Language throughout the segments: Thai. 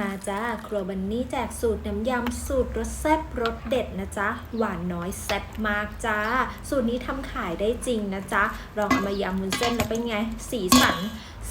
มาจ้าครัวบันนี่แจกสูตรน้ำยำสูตรรสแซ่บรสเด็ดนะจ๊ะ หวานน้อยแซ่บมากจ้า สูตรนี้ทำขายได้จริงนะจ๊ะลองเอามายำมุนเส้นแล้วเป็นไง สีสัน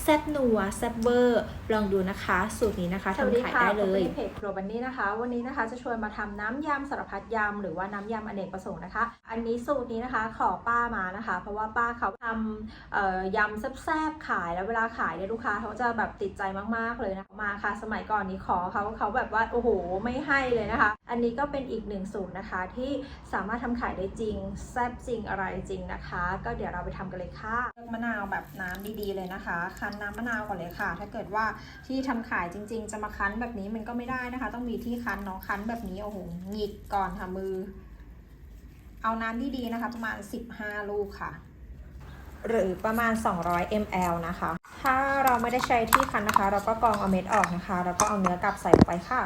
แซ่บนัวแซ่บเวอร์ลองดูนะคะ สูตรนี้นะคะสวัสดีทำขายค่ะได้พเลบกันยในเพจครัวบันนี่นะคะ วันนี้นะคะจะชวนมาทำน้ำยำสารพัดยำหรือว่าน้ำยำอเนกประสงค์นะคะ อันนี้สูตรนี้นะคะขอป้ามานะคะ เพราะว่าป้าเขาทำเอ่อยำแซ่บๆขายแล้วเวลาขายเนี่ยลูกค้าเขาจะแบบติดใจมากๆเลยนะคะมาค่ะ สมัยก่อนนี้ขอเขาเขาแบบว่าโอ้โหไม่ให้เลยนะคะ อันนี้ก็เป็นอีกหนึ่งสูตรนะคะ ที่สามารถทำขายได้จริงแซ่บจริงอะไรจริงนะคะ ก็เดี๋ยวเราไปทำกันเลยค่ะเลือกมะนาวแบบน้ำดีๆเลยนะคะคั้นน้ำมะนาวก่อนเลยค่ะ ถ้าเกิดว่าที่ทำขายจริง ๆ จะมาคั้นแบบนี้มันก็ไม่ได้นะคะ ต้องมีที่คั้นเนาะคั้นแบบนี้โอ้โหหงิกก่อนค่ะมือ เอาน้ำดีๆนะคะ ประมาณ 15 ลูกค่ะ หรือประมาณ 200 ml นะคะ ถ้าเราไม่ได้ใช้ที่คั้นนะคะ เราก็กรองเอาเม็ดออกนะคะ แล้วก็เอาเนื้อกลับใส่ลงไปค่ะ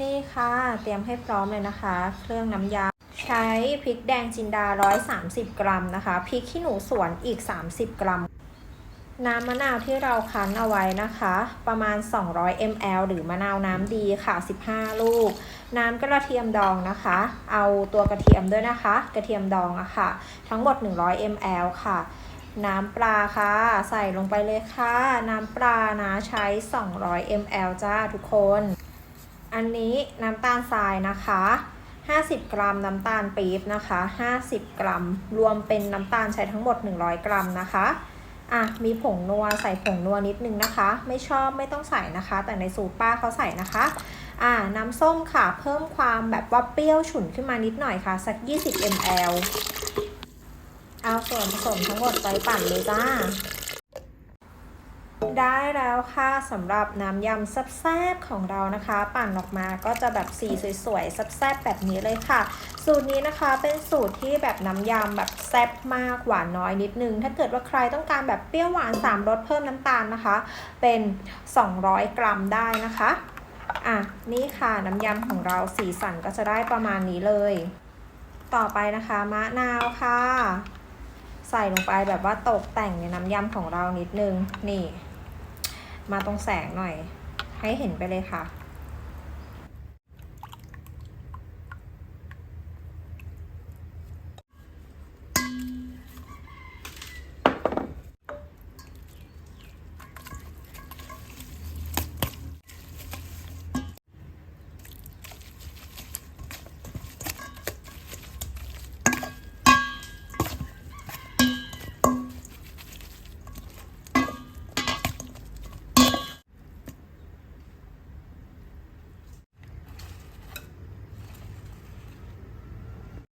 นี่ค่ะ เตรียมให้พร้อมเลยนะคะ เครื่องน้ำยาใช้พริกแดงจินดา 130 กรัมนะคะ พริกขี้หนูสวนอีก 30 กรัม น้ำมะนาวที่เราคั้นเอาไว้นะคะ ประมาณ 200 ml หรือมะนาวน้ำดีค่ะ 15 ลูก น้ำกระเทียมดองนะคะ เอาตัวกระเทียมด้วยนะคะ กระเทียมดองอะค่ะ ทั้งหมด 100 ml ค่ะ น้ำปลาค่ะ ใส่ลงไปเลยค่ะ น้ำปลานะใช้ 200 ml จ้าทุกคน อันนี้น้ำตาลทรายนะคะ50 กรัมน้ำตาลปี๊บนะคะ 50 กรัม รวมเป็นน้ำตาลใช้ทั้งหมด 100 กรัมนะคะ อะมีผงนัวใส่ผงนัวนิดนึงนะคะ ไม่ชอบไม่ต้องใส่นะคะ แต่ในสูตรป้าเขาใส่นะคะ อ่าน้ำส้มค่ะ เพิ่มความแบบว่าเปรี้ยวฉุนขึ้นมานิดหน่อยค่ะ สัก 20 ml เอาส่วนผสมทั้งหมดไปปั่นเลยจ้า ได้แล้วค่ะสำหรับน้ำยำแซ่บๆของเรานะคะ ปั่นออกมาก็จะแบบสีสวยๆแซ่บๆแบบนี้เลยค่ะ สูตรนี้นะคะเป็นสูตรที่แบบน้ำยำแบบแซ่บมากหวานน้อยนิดนึง ถ้าเกิดว่าใครต้องการแบบเปรี้ยวหวาน3รสเพิ่มน้ำตาลนะคะ เป็น 200 กรัมได้นะคะอะนี่ค่ะน้ำยำของเราสีสันก็จะได้ประมาณนี้เลย ต่อไปนะคะมะนาวค่ะ ใส่ลงไปแบบว่าตกแต่งในน้ำยำของเรานิดนึง นี่ มาตรงแสงหน่อย ให้เห็นไปเลยค่ะ